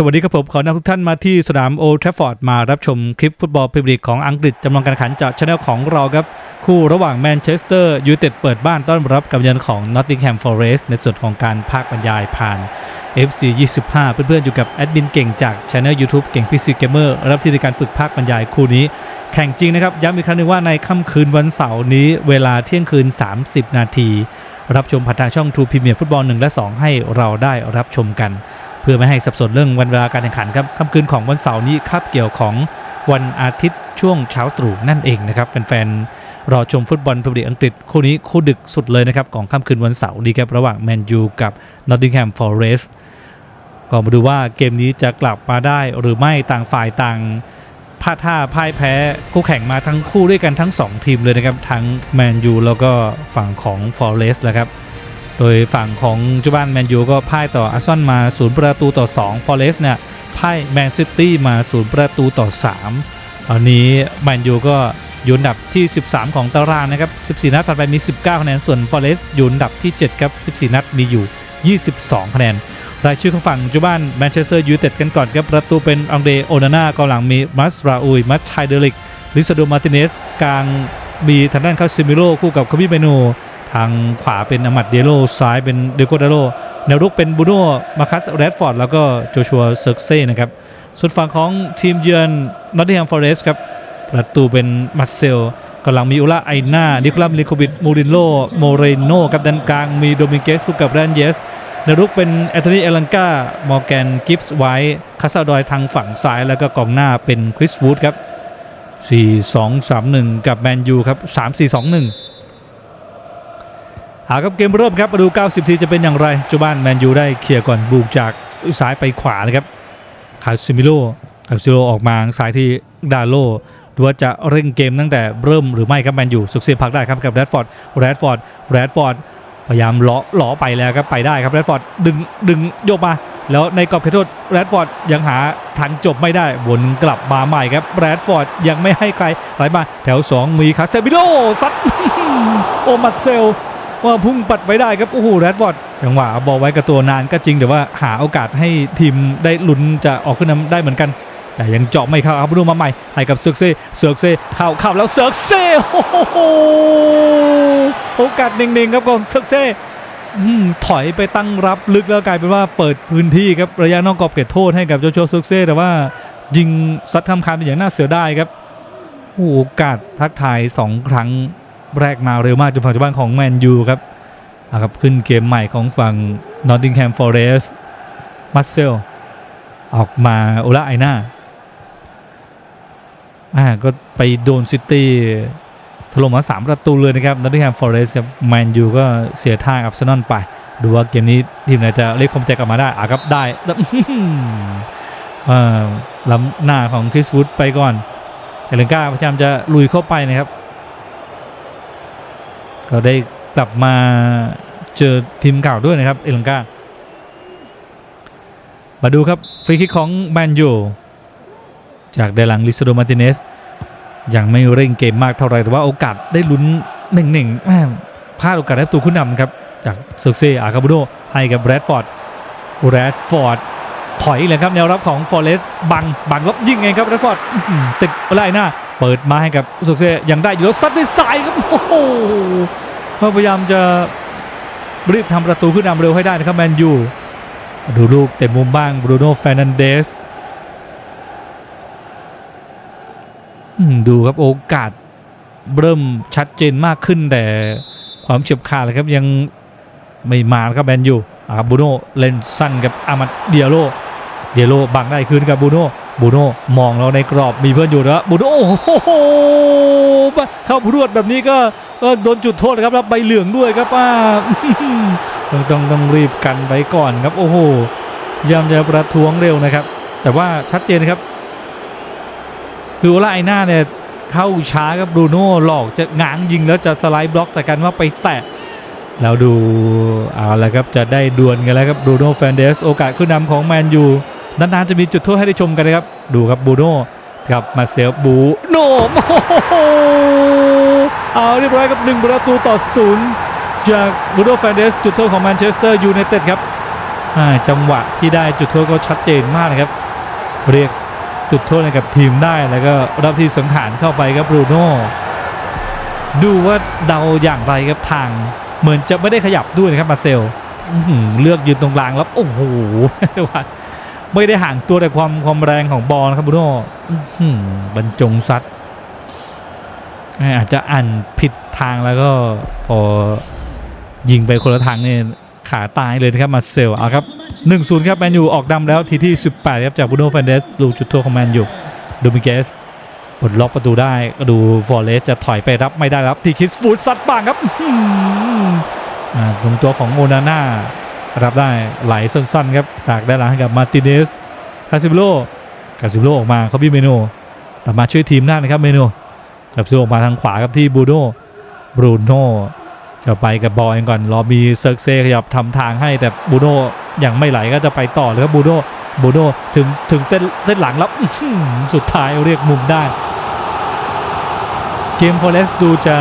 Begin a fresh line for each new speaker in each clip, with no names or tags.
สวัสดีครับผม ขอนำทุกท่านมาที่สนามโอทรฟฟอร์ดมารับชมคลิปฟุตบอลพรีเมียร์ลีกของอังกฤษจำลองการแข่งขันจากช anel ของเราครับ คู่ระหว่างแมนเชสเตอร์ยูไนเต็ดเปิดบ้านต้อนรับกับเยือนของนอตติงแฮมฟอเรสต์ในส่วนของการภาคบรรยายผ่าน FC 25 เพื่อนๆ อยู่กับแอดมินเก่งจากช anel YouTube เก่งพีซีเกมเมอร์รับที่ในการฝึกภาคบรรยายคู่นี้ แข่งจริงนะครับ ย้ำอีกครั้งหนึงว่าในค่ำคืนวันเสาร์นี้เวลาเที่ยงคืน 30 นาทีรับชมผ่านทางช่อง True Premier ฟุตบอล1และ 2 ให้เราได้รับชมกัน พื่อไม่ให้สับสนเรื่องวันเวลาการแข่งขันครับค่ำคืนของวันเสาร์นี้คาบเกี่ยวของวันอาทิตย์ช่วงเช้าตรู่นั่นเองนะครับแฟนๆรอชมฟุตบอลพรีเมียร์อังกฤษคู่นี้คู่ดึกสุดเลยนะครับของค่ำคืนวันเสาร์นี้ครับระหว่างแมนยูกับนอตติงแฮมฟอเรสต์ก็มาดูว่าเกมนี้จะกลับมาได้หรือไม่ต่างฝ่ายต่างพลาดท่าพ่ายแพ้คู่แข่งมาทั้งคู่ด้วยกันทั้ง 2 ทีมเลยนะครับ ทั้งแมนยูแล้วก็ฝั่งของฟอเรสต์นะครับ โดยฝั่งของจูบ้านแมนยูก็พ่ายต่ออาร์ซอนมา 0 ประตูต่อ2ฟอเรสต์เนี่ยพ่ายแมนซิตี้มา 0 ประตูต่อ3ตอนนี้แมนยูก็อยู่อันดับที่ 13 ของตารางนะครับ 14 นัดผ่านไปมี 19 คะแนน ส่วนฟอเรสต์อยู่อันดับที่ 7 ครับ 14 นัดมีอยู่ 22 คะแนน รายชื่อของฝั่งจูบ้านแมนเชสเตอร์ยูไนเต็ดกันก่อนครับ ประตูเป็นอังเดโอนาน่ากองหลังมีมัสราอุย มัสชัยเดลิก ลิซาโดมาร์ติเนส กลางมีทางด้านคาซิมิโลคู่กับคาบิเมโน ทางขวาเป็นอามัดเดโลซ้ายเป็นเดโกเดโลแนวรุกเป็นบูโน่มาคัสแรดฟอร์ดแล้วก็โจชัวเซิร์กเซ่นะครับส่วนฝั่งของทีมเยือนนอตติงแฮมฟอเรสต์ครับประตูเป็นมาร์เซลกำลังมีอุล่าไอนานิโคลัมลิโคบิดมูรินโลโมเรโนกับด้านกลางมีโดมิเกสคู่กับแรนเยสนรุกเป็นแอนโทนีเอลังกามอร์แกนกิฟส์ไวท์คาซาดอยทางฝั่งซ้ายแล้วก็กองหน้าเป็นคริสวูดครับ 4 2 3 1 กับแมนยูครับ 3 4 2 1 หาครับเกมเริ่มครับมาดู 90 ทีจะเป็นอย่างไรจูบ้านแมนยูได้เคลียร์ก่อนบุกจากซ้ายไปขวานะครับคาซิมิโลคาซิมิโลออกมาซ้ายที่ดาโลดูว่าจะเร่งเกมตั้งแต่เริ่มหรือไม่ครับแมนยูสุกเซียพักได้ครับกับแรดฟอร์ดแรดฟอร์ดแรดฟอร์ดพยายามล้อล้อไปแล้วครับไปได้ครับแรดฟอร์ดดึงดึงโยกมา แล้วในกรอบเขตโทษแรดฟอร์ดยังหาทางจบไม่ได้วนกลับมาใหม่ครับแรดฟอร์ดยังไม่ให้ใครไหลมาแถว 2 มีคาเซมิโลซัดโอมัดเซล ว่าพุ่งปัดไว้ได้ครับโอ้โหแรดฟอร์ดจังหวะบอลไว้กับตัวนานก็จริงแต่ว่าหาโอกาสให้ทีมได้ลุ้นจะออกขึ้นนำได้เหมือนกัน แต่ยังเจาะไม่เข้าครับดูมาใหม่ให้กับเซิร์กเซ่เซิร์กเซ่เข้าเข้าแล้วเซิร์กเซ่โอ้โหโอกาสเน่งๆครับของเซิร์กเซ่ถอยไปตั้งรับลึกแล้วกลายเป็นว่าเปิดพื้นที่ครับระยะนอกกรอบเขตโทษให้กับโจโฉเซิร์กเซ่แต่ว่ายิงซัดทำคานเป็นอย่างน่าเสียดายครับโอ้โหโอกาสทักทายสองครั้ง แรกมาเร็วมากจนฝั่งเจ้าบ้านของแมนยูครับอาครับขึ้นเกมใหม่ของฝั่งนอตติงแฮมฟอเรสต์มัสเซลออกมาโอลาไอนาอ่าก็ไปโดนซิตี้ถล่มมา 3 ประตูเลยนะครับนอตติงแฮมฟอเรสต์ครับแมนยูก็เสียท่ากับซนอนไป ดูว่าเกมนี้ทีมไหนจะเรียกความใจกลับมาได้อะครับได้แล้วล้ำหน้าของคริสวูดไปก่อนเอเลนกาพยายามจะลุยเข้าไปนะครับ ก็ได้กลับมาเจอทีมเก่าด้วยนะครับ เอลังกามาดูครับฟรีคิกของแมนยูจากเดลังลิซโดมาติเนสยังไม่เร่งเกมมากเท่าไรแต่ว่าโอกาสได้ลุ้นหนึ่งหนึ่งแม่พลาดโอกาสได้ประตูขึ้นนำครับ จากเซอร์เซอาคาบูโดให้กับแรดฟอร์ดแรดฟอร์ดถอยเลยครับแนวรับของฟอร์เรสบังบังลบยิงไงครับแรดฟอร์ดอื้อหือติดไล่หน้า เปิดมาให้กับเซอร์เซยังได้อยู่แล้วซัดด้วยซ้ายครับโอ้โหพยายามจะรีบทำประตูขึ้นนำเร็วให้ได้นะครับแมนยูดูลูกเตะมุมบ้างบรูโน่แฟรนันเดสดูครับโอกาสเริ่มชัดเจนมากขึ้นแต่ความเฉียบขาดเลยครับยังไม่มาครับแมนยูอาบูโน่เล่นสั้นกับอามัดเดียโล เดียโลบังได้คืนกับบูโน่บูโน่มองเราในกรอบมีเพื่อนอยู่แล้วบูโน่โอ้โหเข้าพรวดแบบนี้ก็โดนจุดโทษครับรับใบเหลืองด้วยครับว่าต้องต้องต้องรีบกันไว้ก่อนครับ โอ้โหยามจะประท้วงเร็วนะครับ แต่ว่าชัดเจนครับ คือโอลาไอหน้าเนี่ยเข้าช้าครับบรูโน่หลอกจะง้างยิงแล้วจะสไลด์บล็อกแต่กันว่าไปแตะแล้วดูเอาละครับจะได้ดวลกันแล้วครับบรูโน่แฟนเดสโอกาสขึ้นนำของแมนยู นานๆจะมีจุดโทษให้ได้ชมกันนะครับ ดูครับบูโน่กับมาเซลบูโน่โอเอาเรียบร้อยครับ1ประตูต่อศูนย์จากบูโดแฟนเดสจุดโทษของแมนเชสเตอร์ยูไนเต็ดครับจังหวะที่ได้จุดโทษก็ชัดเจนมากนะครับ เรียกจุดโทษให้กับทีมได้แล้วก็รับที่สังหารเข้าไปครับบูโน่ดูว่าเดาอย่างไรครับทาง เหมือนจะไม่ได้ขยับด้วยนะครับมาเซลเลือกยืนตรงกลางแล้วโอ้โหว่า ไม่ได้ห่างตัวแต่ความความแรงของบอลครับบรูโน่บรรจงซัดอาจจะอ่านผิดทางแล้วก็พอยิงไปคนละทางเนี่ยขาตายเลยนะครับมาเซลเอาครับ 1-0 ครับแมนยูออกดำแล้วทีที่ 18 ครับ จากบูโน่แฟนเดสลูจุดโทษของแมนยูดูมิเกสปลดล็อกประตูได้ก็ดูฟอร์เรสจะถอยไปรับไม่ได้รับ ทีคิสฟูดซัดบ้างครับอ่าตรงตัวของโอนาน่า รับได้ไหลสั้นๆครับจากด้านหลังให้กับมาติเนสคาซิโลคาซิโลออกมาเขาพี่เมโนกลับมาช่วยทีมได้นะครับเมโนคาซิโลออกมาทางขวาครับที่บูโน่บรูโน่จะไปกับบอลเองก่อนรอมีเซิร์กเซขยับทำทางให้แต่บูโน่ยังไม่ไหลก็จะไปต่อเลยครับบูโน่บูโน่ถึงถึงเส้นเส้นหลังแล้วสุดท้ายเรียกมุมได้ เกมฟอเรสดูจะ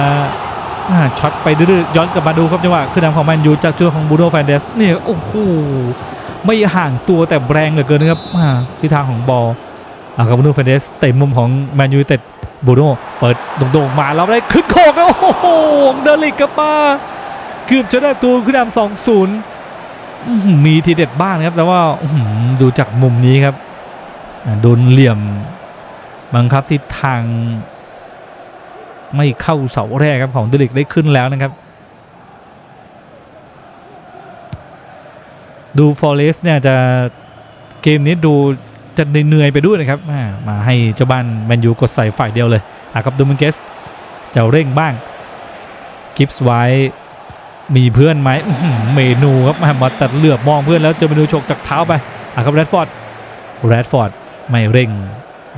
ช็อตไปดื้อย้อนกลับมาดูครับจังหวะขึ้นนำของแมนยูจากจุดของบูโน่แฟนเดสเนี่ยโอ้โหไม่ห่างตัวแต่แรงเหลือเกินนะครับทิศทางของบอลอากับบูโน่แฟนเดสเตะมุมของแมนยูเต็ดบูโน่เปิดโด่งๆมาแล้วได้ขึ้นโคกแล้วโอ้โหเดลิกกับมาเกือบจะได้ตัวขึ้นนำสองศูนย์มีทีเด็ดบ้างครับ แต่ว่าดูจากมุมนี้ครับโดนเหลี่ยมบังคับทิศทาง ไม่เข้าเสาแรกครับของเดลิกได้ขึ้นแล้วนะครับ ดูฟอร์เรสเนี่ยจะเกมนี้ดูจะเหนื่อยไปด้วยนะครับอ่ามาให้เจ้าบ้านแมนยูกดใส่ฝ่ายเดียวเลยอากับดูมินเกสจะเร่งบ้างกิฟส์ไว้มีเพื่อนไหมเมนูครับมาตัดเหลือบมองเพื่อนแล้วเจอเมนูฉกจากเท้าไปอากับแรดฟอร์ดแรดฟอร์ดไม่เร่ง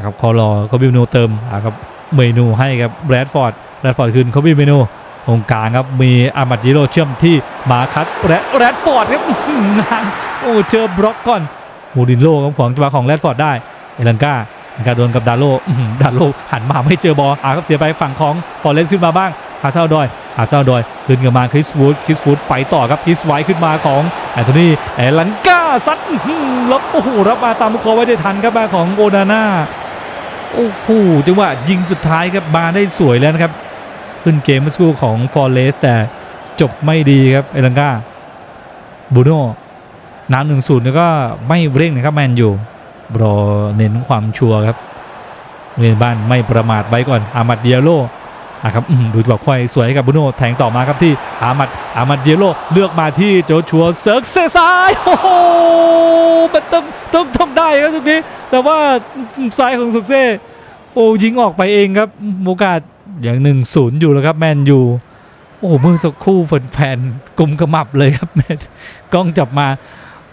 ครับคอรอก็บิเมนูเติมอากับ เมนูให้ครับแบรดฟอร์ดแบรดฟอร์ดคืนเขามีเมนูตรงกลางครับมีอามัดยิโรเชื่อมที่มาคัดแรดแรดฟอร์ดครับหืองานโอ้เจอบล็อกก่อนมูดินโลครับของจังหวะของแรดฟอร์ดได้เอลันกาเอลันกาโดนกับดาโลดาโลหันมาไม่เจอบอลอาครับเสียไปฝั่งของฟอร์เรสขึ้นมาบ้างคาเซาดอยคาเซาดอยขึ้นกับมาคริสฟูดคริสฟูดไปต่อครับคริสไวท์ขึ้นมาของแอนโทนีเอลันกาซัดหือแล้วโอ้โหรับมาตามมุคอไว้ได้ทันครับมาของโอนาน่า โอ้โหจังหวะยิงสุดท้ายครับมาได้สวยแล้วนะครับ ขึ้นเกมเมื่อสักครู่ของฟอร์เรสแต่จบไม่ดีครับเอลังกาบูโน่น้ำหนึ่งศูนย์แล้วก็ไม่เร่งนะครับแมนอยู่รอเน้นความชัวร์ครับเรียนบ้านไม่ประมาทไว้ก่อนอามัดเดียโล อะครับดูจังหวะควายสวยให้กับบูโน่แทงต่อมาครับที่อามัดอามัดเดียโลเลือกมาที่โจชัวเซิร์กเซซ้ายโอ้โหมันต้องต้องต้องได้ครับตรงนี้แต่ว่าซ้ายของสุกเซโอ้ยิงออกไปเองครับโอกาสอย่างหนึ่งศูนย์อยู่แล้วครับแมนยูโอ้เมื่อสักครู่แฟนๆกลุ่มกระมับเลยครับแมนกล้องจับมา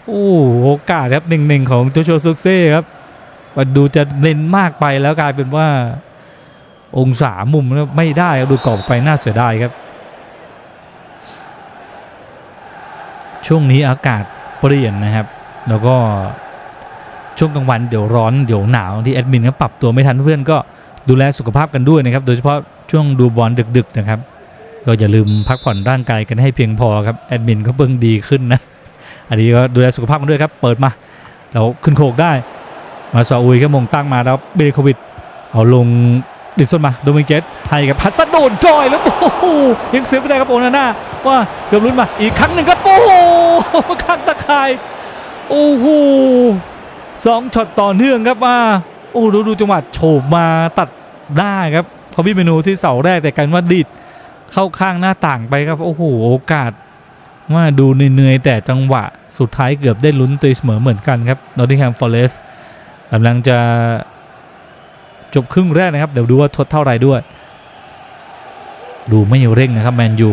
โอ้โอกาสครับหนึ่งหนึ่งของโจโชซุกเซ่ครับดูจะเน้นมากไปแล้วกลายเป็นว่า องศามุมไม่ได้ดูกรอบไปน่าเสียดายครับ ช่วงนี้อากาศเปลี่ยนนะครับ แล้วก็ช่วงกลางวันเดี๋ยวร้อนเดี๋ยวหนาวที่แอดมินก็ปรับตัวไม่ทันเพื่อนก็ดูแลสุขภาพกันด้วยนะครับ โดยเฉพาะช่วงดูบอลดึก ๆนะครับ ก็อย่าลืมพักผ่อนร่างกายกันให้เพียงพอครับแอดมินก็เพิ่งดีขึ้นนะอันนี้ก็ดูแลสุขภาพกันด้วยครับ เปิดมาเราขึ้นโขกได้ มาซาอุยก็มงตั้งมาแล้วเบลโควิดเอาลง ดิสซนมาโดมิเกตให้กับพัสโดนจอยแล้วโอ้โหยังเสียไม่ได้ครับโอนาน่าว่าเกือบลุ้นมาอีกครั้งหนึ่งครับโอ้โหข้างตะข่ายโอ้โหสองช็อตต่อเนื่องครับมาโอ้ดูดูจังหวะโฉบมาตัดได้ครับเขาพี่เมนูที่เสาแรกแต่กันว่าดิดเข้าข้างหน้าต่างไปครับโอ้โหโอกาสว่าดูเหนื่อยแต่จังหวะสุดท้ายเกือบได้ลุ้นตีเสมอเหมือนกันครับนอตติงแฮมฟอเรสกำลังจะ จบครึ่งแรกนะครับ เดี๋ยวดูว่าทดเท่าไรด้วย ดูไม่เร่งนะครับแมนยู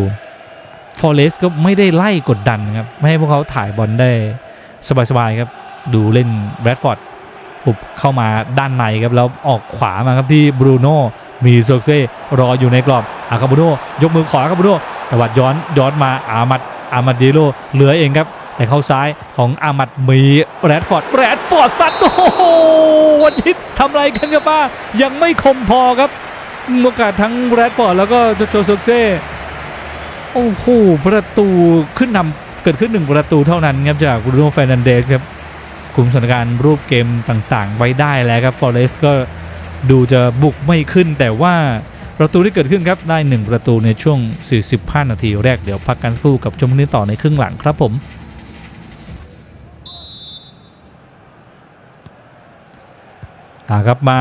ฟอเรสก็ไม่ได้ไล่กดดันนะครับ ไม่ให้พวกเขาถ่ายบอลได้สบายๆครับ ดูเล่นแรดฟอร์ดหุบเข้ามาด้านในครับ แล้วออกขวามาครับที่บรูโน่มีโซกเซ่รออยู่ในกรอบอาคาบูโน่ยกมือขวาครับบรูโน่แต่วัดย้อนย้อนมาอามัดอามัดดิโลเหลือเองครับ แต่เข้าซ้ายของอามัดมีแรดฟอร์ดแรดฟอร์ดซัดโอ้โหวันนี้ทำอะไรกันครับป้ายังไม่คมพอครับโอกาสทั้งแรดฟอร์ดแล้วก็โจโซกเซ่โอ้โหประตูขึ้นนำเกิดขึ้นหนึ่งประตูเท่านั้นครับจากบรูโน่เฟรนันเดสครับคุมสถานการณ์รูปเกมต่างๆ ไว้ได้แล้วครับฟอเรสก็ดูจะบุกไม่ขึ้น แต่ว่าประตูที่เกิดขึ้นครับได้ 1 ประตูในช่วง 45 นาทีแรกเดี๋ยวพักกันสักครู่กับชมพนี้ต่อในครึ่งหลังครับผม อ่าครับมา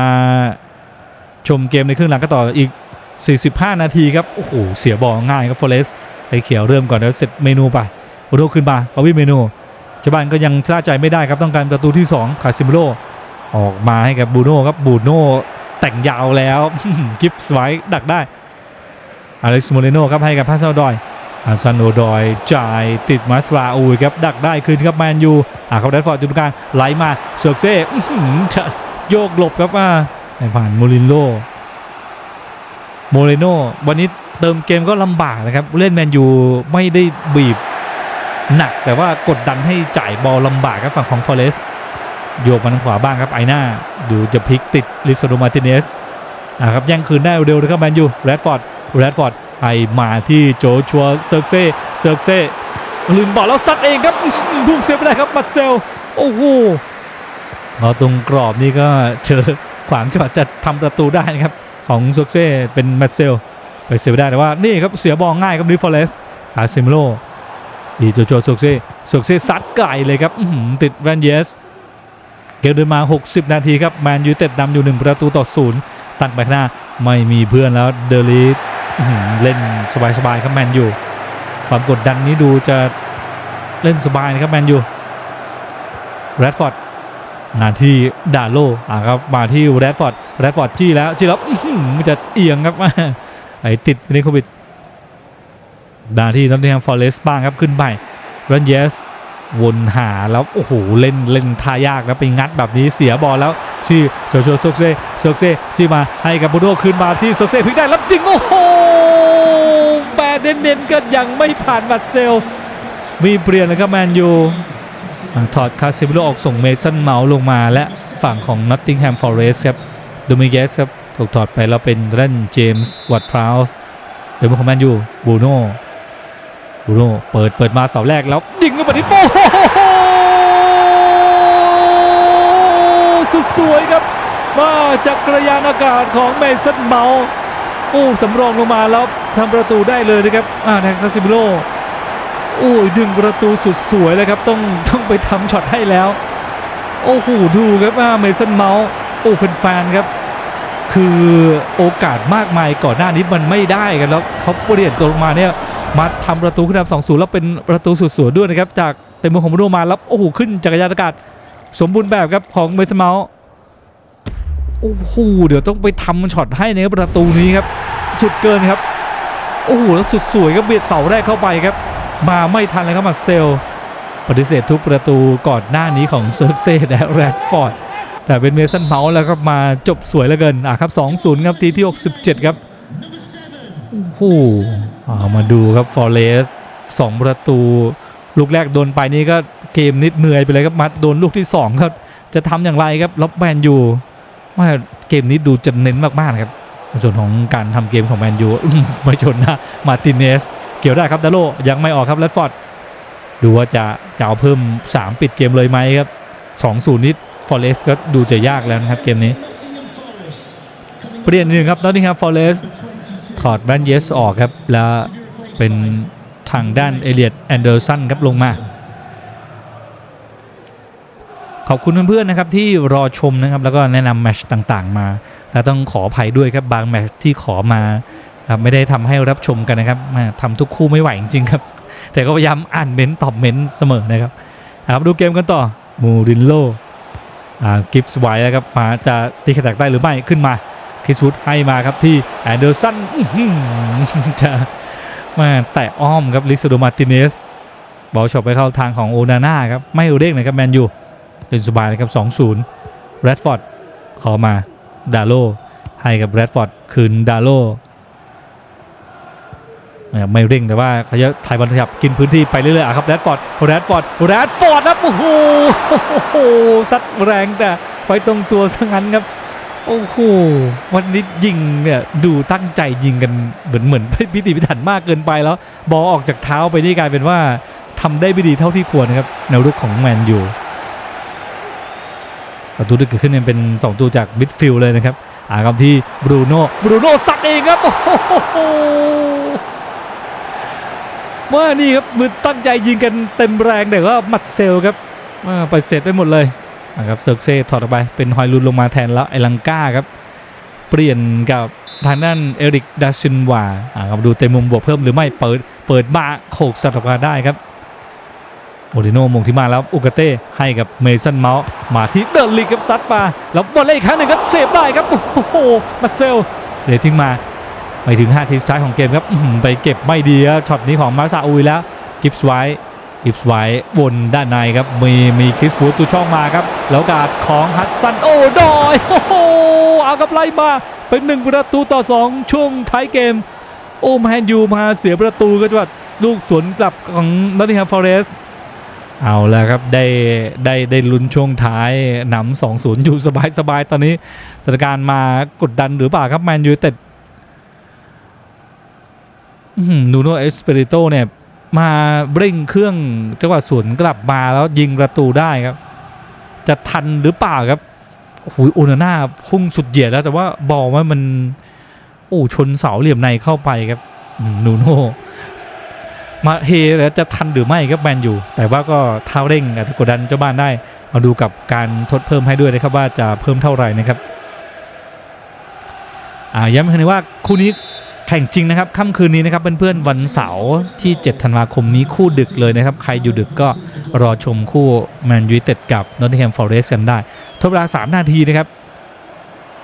ชมเกมในครึ่งหลังก็ต่ออีก 45 นาทีครับโอ้โหเสียบอลง่ายครับฟอเรสไอ้เขียวเริ่มก่อนแล้วเสร็จเมนูไปโอโดขึ้นมาเขาวิ่งเมนูเจ้าบ้านก็ยังชะล่าใจไม่ได้ครับต้องการประตูที่ 2 คาซิมิโรออกมาให้กับบูโน่ครับบูโน่แต่งยาวแล้วกิฟส์ไว้ดักได้อเล็กซ์โมเรโนครับให้กับพาซาดอยอาซันโอดอยจ่ายติดมาสราอูยครับดักได้คืนครับแมนยูอ่าเขาแดนฟอร์ดจุดกลางไหลมาเสือกเซ่จะ โยกหลบครับว่าผ่านโมรินโลโมเรโนวันนี้เติมเกมก็ลำบากนะครับ เล่นแมนยูไม่ได้บีบหนัก แต่ว่ากดดันให้จ่ายบอลลำบากครับฝั่งของฟอเรสโยกมาทางขวาบ้างครับไอหน้าดูจะพลิกติดลิซโดมาติเนสอ่าครับย่งคืนได้เร็วเลยครับแมนยูแรดฟอร์ดแรดฟอร์ดไอมาที่โจชัวเซิร์กเซ่เซิร์กเซ่ลืมบอลแล้วซัดเองครับพุ่งเซฟไม่ได้ครับมัดเซลโอ้โห เอาตรงกรอบนี่ก็เจอขวางจังหวะจะทำประตูได้นะครับ ของซุกเซ่เป็นแมตเซลไปเสียไม่ได้แต่ว่านี่ครับเสียบอลง่ายครับลิฟอเรสคาซิมโลดีโจโจซุกเซ่ซุกเซ่ซัดไกลเลยครับติดแวนเยสเกมเดินมา 60 นาทีครับแมนยูเต็ดนำอยู่ 1 ประตูต่อศูนย์ตั้งไปหน้าไม่มีเพื่อนแล้วเดลีเล่นสบายๆครับแมนยูความกดดันนี้ดูจะเล่นสบายนะครับแมนยูแรดฟอร์ด งานที่ดาโลอะครับมาที่แรดฟอร์ดแรดฟอร์ดจี้แล้วจี้แล้วมันจะเอียงครับไอ้ติดในโควิดดาที่นอตติงแฮมฟอร์เรสบ้างครับขึ้นไปรันเยสวนหาแล้วโอ้โหเล่นเล่นท่ายากแล้วไปงัดแบบนี้เสียบอลแล้วที่โจโจโซกเซ่โซกเซ่ที่มาให้กับบูโดขึ้นมาที่โซกเซ่พลิกได้แล้วจริงโอ้โหแปดเน้นๆก็ยังไม่ผ่านบัตเซล มีเปลี่ยนเลยครับแมนยู ถอดคาซิมิโลออกส่งเมสันเมาส์ลงมาและฝั่งของ Nottingham Forest ครับดูมิเกสครับถูกถอดไปแล้วเป็นเรนเจมส์วัตพราวส์เดี๋ยวมาคอมแมนยูบูโน่บูโน่เปิดเปิดมาเสาแรกแล้วยิงลูกบอลที่โป้สุดสวยครับ มาจากกระยานอากาศของเมสันเมาส์โอ้สำรองลงมาแล้วทำประตูได้เลยนะครับอ่าทงคาซิมิโล โอ้ยดึงประตูสุดสวยเลยครับต้องต้องไปทำช็อตให้แล้ว โอ้โหดูครับว่าเมสันเมาส์โอ้แฟนๆครับ คือโอกาสมากมายก่อนหน้านี้มันไม่ได้กันแล้วเขาเปลี่ยนตัวมาเนี่ยมาทำประตูขึ้นนำสองศูนย์แล้วเป็นประตูสุดสวยด้วยนะครับ จากเต็มมือของบรูโนมาแล้วโอ้โหขึ้นจักรยานอากาศสมบูรณ์แบบครับของเมสันเมาส์โอ้โหเดี๋ยวต้องไปทำช็อตให้ในประตูนี้ครับ สุดเกินครับ โอ้โหแล้วสุดสวยครับเบียดเสาแรกเข้าไปครับ มาไม่ทันเลยครับมาเซล ปฏิเสธทุกประตูก่อนหน้านี้ของเซิร์กเซ่และแรดฟอร์ด แต่เป็นเมสันเมาส์แล้วก็มาจบสวยเหลือเกินอะครับ 2-0 ครับทีที่ 67 ครับโอ้โหเอามาดูครับฟอร์เรสสองประตู ลูกแรกโดนไปนี่ก็เกมนิดเหนื่อยไปเลยครับมาโดนลูกที่2ครับจะทำอย่างไรครับล็อบแมนยูมาเกมนี้ดูจะเน้นมากๆนะครับในส่วนของการทำเกมของแมนยูไม่ชนนะมาตินเนส เกี่ยวได้ครับดาโลยังไม่ออกครับแรดฟอร์ดดูว่าจะจะเอาเพิ่ม 3 ปิดเกมเลยไหมครับ2-0นิดฟอเรสก็ดูจะยากแล้วนะครับเกมนี้ เปลี่ยนหนึ่งครับตอนนี้ครับฟอเรสถอดแวนเยสออกครับ แล้วเป็นทางด้านเอเลียดแอนเดอร์สันครับลงมา ขอบคุณเพื่อนๆนะครับที่รอชมนะครับแล้วก็แนะนำแมชต่างๆมา แล้วต้องขออภัยด้วยครับบางแมชที่ขอมา ครับไม่ได้ทำให้รับชมกันนะครับแม่ทำทุกคู่ไม่ไหวจริงๆครับ แต่ก็พยายามอ่านเม้นต์ตอบเม้นต์เสมอนะครับครับดูเกมกันต่อมูรินโลอ่ากิฟส์ไว้แล้วครับมาจะตีขกได้หรือไม่ขึ้นมาคริสวูดให้มาครับที่แอนเดอร์สันจะมาแตะอ้อมครับลิซโดมาติเนสบอลช็อตไปเข้าทางของโอนาน่าครับไม่เด้งนะครับแมนยูเล่นสบายนะครับ2-0แรดฟอร์ดขอมาดาโลให้กับแรดฟอร์ดคืนดาโล ไม่เร่งแต่ว่าเขาจะถ่ายบอลขยับกินพื้นที่ไปเรื่อยๆครับแรดฟอร์ดแรดฟอร์ดแรดฟอร์ดครับโอ้โหซัดแรงแต่ไปตรงตัวซะงั้นครับโอ้โหวันนี้ยิงเนี่ยดูตั้งใจยิงกันเหมือนเหมือนพิถีพิถันมากเกินไปแล้ว บอลออกจากเท้าไปนี่กลายเป็นว่าทำได้ไม่ดีเท่าที่ควรครับแนวรุกของแมนยูประตูที่เกิดขึ้นเนี่ยเป็น2ตัวจากมิดฟิลด์เลยนะครับอาครับที่บรูโน่บรูโน่ซัดเองครับโอ้โห ว่านี่ครับมือตั้งใจยิงกันเต็มแรงแต่ว่ามัดเซลครับอ่าไปเสร็จไปหมดเลยนะครับเซิร์กเซ่ถอดออกไปเป็นฮอยลุนลงมาแทนแล้วไอลังก้าครับ เปลี่ยนกับทางด้านเอริกดาซินวาอ่าครับดูเต็มมุมบวกเพิ่มหรือไม่เปิดเปิดมาโขกสัตว์ออกมาได้ครับโมดิโนมงที่มาแล้วอุกเต้ให้กับเมสันเมาส์มาที่เดอร์ลีกับซัดมาแล้วบอลเล่อีกครั้งหนึ่งก็เซฟได้ครับโอ้โหมาเซลเดี๋ยทิ้งมา ไปถึง 5 ทีสุดท้ายของเกมครับไปเก็บไม่ดีครับช็อตนี้ของมาซาอุยแล้วกิฟส์ไว้กิฟส์ไว้วนด้านในครับ มีมีคริสฟูดตูช่องมาครับ แล้วการดของฮัตสันโอดอยโอ้โหเอากับไล่มาเป็นหนึ่งประตูต่อ 2 ช่วงท้ายเกม โอ้แมนยูมาเสียประตูก็จะว่าลูกสวนกลับของนอตติงแฮมฟอเรสเอาแล้วครับ ได้ได้ได้ลุ้นช่วงท้ายนำสองศูนย์อยู่สบายสบายตอนนี้สถานการณ์มากดดันหรือเปล่าครับแมนยูแต่ นูโนเอสเปริโตเนี่ยมาเร่งเครื่องจังหวะสวนกลับมาแล้วยิงประตูได้ครับ จะทันหรือเปล่าครับโอ้โหโอนาน่าพุ่งสุดเหยียดแล้วแต่ว่าบอลว่ามัน โอ้ชนเสาเหลี่ยมในเข้าไปครับนูโนมาเฮแล้วจะทันหรือไม่ครับแมนยูแต่ว่าก็เท้าเร่งอาจจะกดดันเจ้าบ้านได้มาดูกับการทดเพิ่มให้ด้วยนะครับว่าจะเพิ่มเท่าไหร่นะครับอ่าย้ำอีกครั้งหนึงว่าคู่นี้ แข่งจริงนะครับค่ำคืนนี้นะครับเพื่อนๆวันเสาร์ที่ 7 ธันวาคมนี้คู่ดึกเลยนะครับ ใครอยู่ดึกก็รอชมคู่แมนยูเต็ดกับนอตติงแฮมฟอเรสต์กันได้ทดเวลา 3 นาทีนะครับ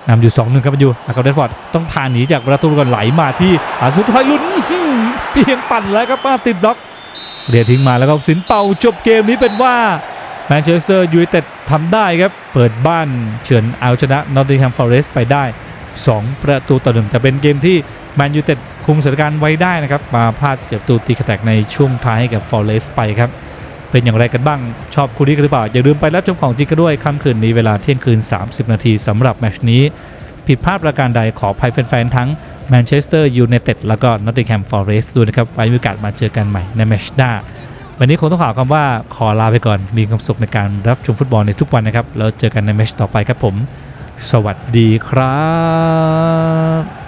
นำอยู่ 2 1 ครับมาอยู่อากับเดฟฟอร์ดต้องผ่านหนีจากประตูก่อนไหลมาที่อาสุดท้ายลุ้นเพียงปั่นแล้วครับมาติดบล็อกเรียทิ้งมาแล้วก็สินเป่าจบเกมนี้เป็นว่าแมนเชสเตอร์ยูไนเต็ดทำได้ครับ เปิดบ้านเฉือนเอาชนะนอตติงแฮมฟอเรสต์ไปได้ 2 ประตูต่อหนึ่งแต่เป็นเกมที่ แมนยูเต็ดคุมสถานการณ์ไว้ได้นะครับ มาพลาดเสียประตูตีขแตกในช่วงท้ายให้กับฟอเรสต์ไปครับ เป็นอย่างไรกันบ้างชอบคู่นี้กันหรือเปล่า อย่าลืมไปรับชมของจริงกันด้วยค่ำคืนนี้เวลาเที่ยงคืน 30 นาทีสำหรับแมชนี้ ผิดพลาดประการใดขอภัยแฟนๆทั้งแมนเชสเตอร์ยูไนเต็ดแล้วก็นอตติงแฮมฟอเรสต์ด้วยนะครับไว้มีโอกาสมาเจอกันใหม่ในแมชหน้าวันนี้คงต้องขอคำว่าขอลาไปก่อน มีความสุขในการรับชมฟุตบอลในทุกวันนะครับ แล้วเจอกันในแมชต่อไปครับผม สวัสดีครับ